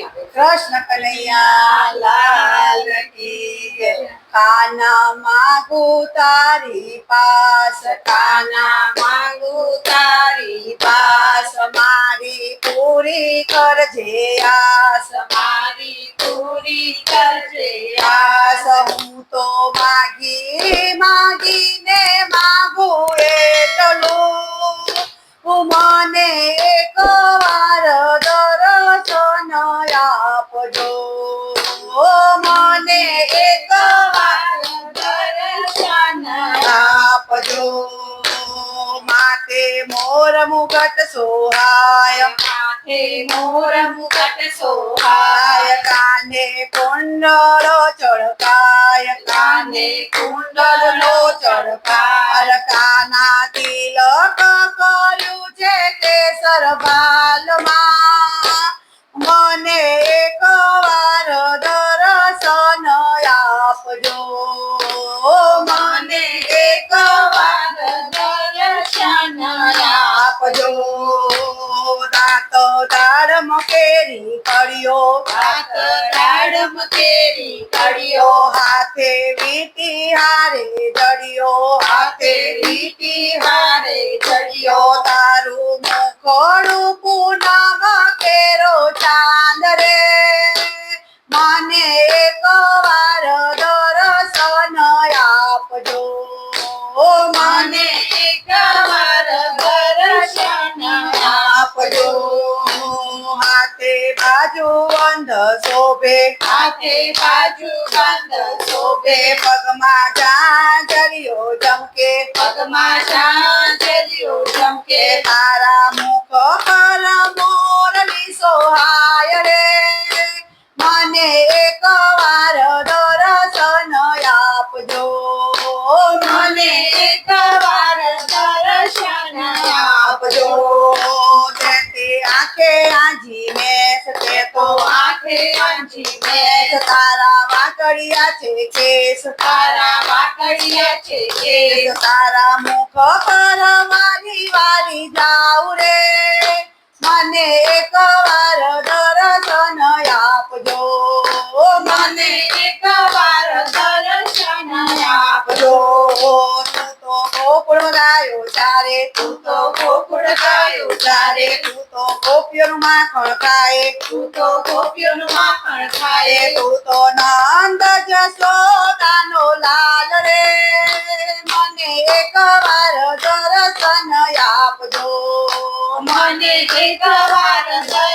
કૃષ્ણ કનૈયા લાલ કી કાના માગુ તારી પાસ કાના માંગુ તારી પાસ મારી પૂરી કરજે આસ. મારી પૂરી કરજે આસ. હું તો માગી માગીને માગું એટલું. હું મને એક આપજો મને એક વાર દર્શન આપજો માતે મોર મુગટ સોહાય. માથે મોર મુકટ સોહાય. કાને કુંડળો ચળકાય. કાને કુંડળનો ચળકાર કાના તિલક કર્યું છે કેસર બાલમાં આપજો મને એક વાર દર્શન આપજો. હાથ વીટી હારે જડિયો હાથે વીટી હારે જડિયો તારું મુખડું બાજુ બંધ શોભે. હાથે બાજુ બંધ શોભે. પગમાં ચાંચરિયો ચમકે. પગમાં ચાંચરિયો ચમકે. તારા મુખ પર મોરલી સોહાય રે. મને એક વાર દર્શન આપજો. મને એક વાર દર્શન આપજો. તે આખે આંજી મેસ તે તો આખે અંજી મેસ તારા વાકડિયા છે કેસ તારા વાકડિયા છે કે તારા મુખ પર મારી વારી જાઉં રે મને એક વાર દર્શન આપજો ગાયો ચારે તું તો ગોકુળ ગાયો ચારે તું તો ગોપીઓનું માખણ ખાય. તું તો ગોપીઓનું માખણ ખાય. તું તો નંદ જશોદાનો લાલ રે. મને એક વાર દર્શન આપજો. મને એક વાર દર્શન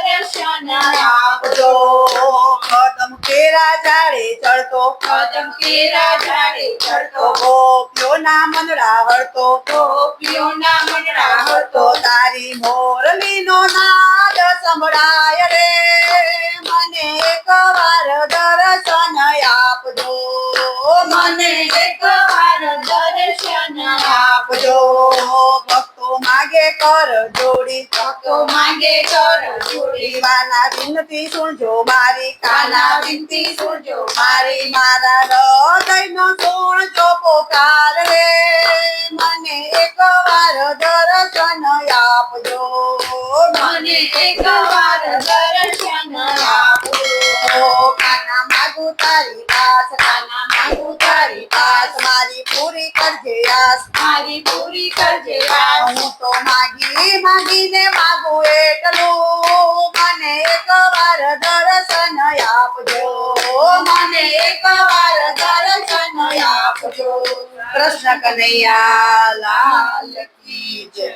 કેરા ઝાડે ચડતો. કદમ કેરા ઝાડે ચડતો. ગોપીઓના મનડા હળતો ગોપીઓના ના તો હતો તારી મોરલીનો નાદ સંભળાય રે. મને એક વાર દર્શન આપજો. મને એક વાર દર્શન આપજો. માગે કર જોડી. તો માંગે કર જોડી. દીવાના વિનતી સુણજો મારી કાના વિનતી સુણજો મારી. મારા. હૃદયનો સુણજો પોકાર રે. મને એક વાર દર્શન આપજો. મને એક વાર દર્શન આપજો. કાના માગુ તારી પાસ કાના માગુ તારી પાસ. મારી પૂરી કરજે આસ. મારી પૂરી કરજે આસ. માગીને માગું એટલું મને એક વાર દર્શન આપજો. મને એક વાર દર્શન આપજો. કૃષ્ણ કનૈયા, લાલ કી જય.